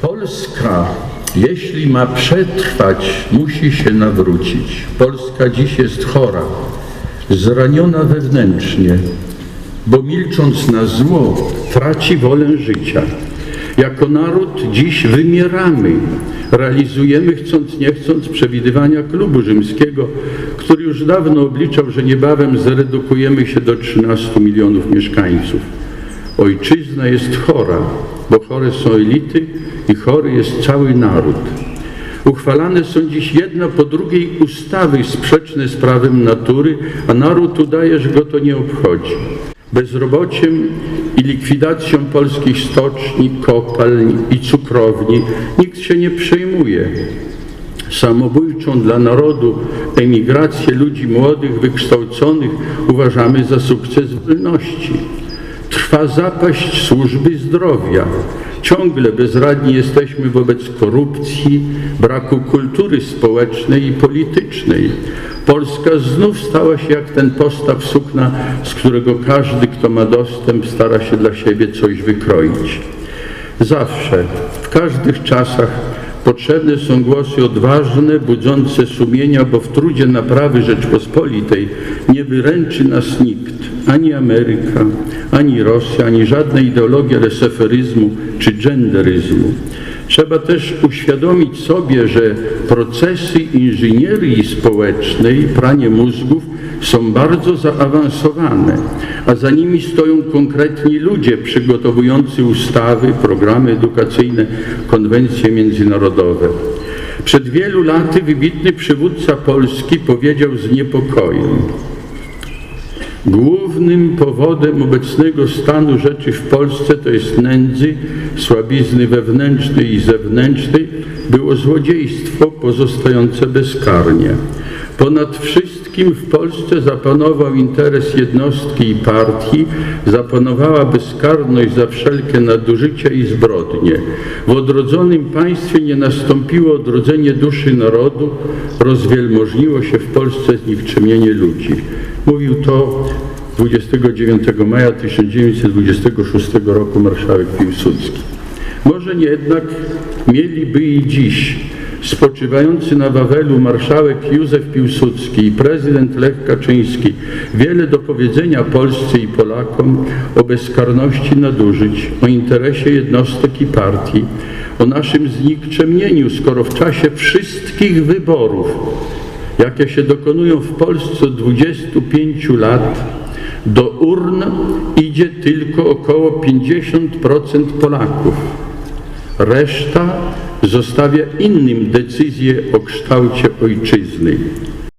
Polska, jeśli ma przetrwać, musi się nawrócić. Polska dziś jest chora, zraniona wewnętrznie, bo milcząc na zło, traci wolę życia. Jako naród dziś wymieramy, realizujemy chcąc nie chcąc przewidywania klubu rzymskiego, który już dawno obliczał, że niebawem zredukujemy się do 13 milionów mieszkańców. Ojczyzna jest chora, bo chore są elity i chory jest cały naród. Uchwalane są dziś jedna po drugiej ustawy sprzeczne z prawem natury, a naród udaje, że go to nie obchodzi. Bezrobociem i likwidacją polskich stoczni, kopalń i cukrowni nikt się nie przejmuje. Samobójczą dla narodu emigrację ludzi młodych, wykształconych uważamy za sukces wolności. Trwa zapaść służby zdrowia. Ciągle bezradni jesteśmy wobec korupcji, braku kultury społecznej i politycznej. Polska znów stała się jak ten postaw sukna, z którego każdy, kto ma dostęp, stara się dla siebie coś wykroić. Zawsze, w każdych czasach potrzebne są głosy odważne, budzące sumienia, bo w trudzie naprawy Rzeczpospolitej nie wyręczy nas nikt, ani Ameryka, ani Rosja, ani żadna ideologia leseferyzmu czy genderyzmu. Trzeba też uświadomić sobie, że procesy inżynierii społecznej, pranie mózgów są bardzo zaawansowane, a za nimi stoją konkretni ludzie przygotowujący ustawy, programy edukacyjne, konwencje międzynarodowe. Przed wielu laty wybitny przywódca Polski powiedział z niepokojem, Głównym powodem obecnego stanu rzeczy w Polsce, to jest nędzy, słabizny wewnętrznej i zewnętrznej, było złodziejstwo pozostające bezkarnie. Ponad wszystkim w Polsce zapanował interes jednostki i partii, zapanowała bezkarność za wszelkie nadużycia i zbrodnie. W odrodzonym państwie nie nastąpiło odrodzenie duszy narodu, rozwielmożniło się w Polsce znikczemienie ludzi. Mówił to 29 maja 1926 roku marszałek Piłsudski. Może nie jednak mieliby i dziś spoczywający na Wawelu marszałek Józef Piłsudski i prezydent Lech Kaczyński wiele do powiedzenia Polsce i Polakom o bezkarności nadużyć, o interesie jednostek i partii, o naszym znikczemnieniu, skoro w czasie wszystkich wyborów, jakie się dokonują w Polsce od 25 lat, do urn idzie tylko około 50% Polaków. Reszta zostawia innym decyzję o kształcie ojczyzny.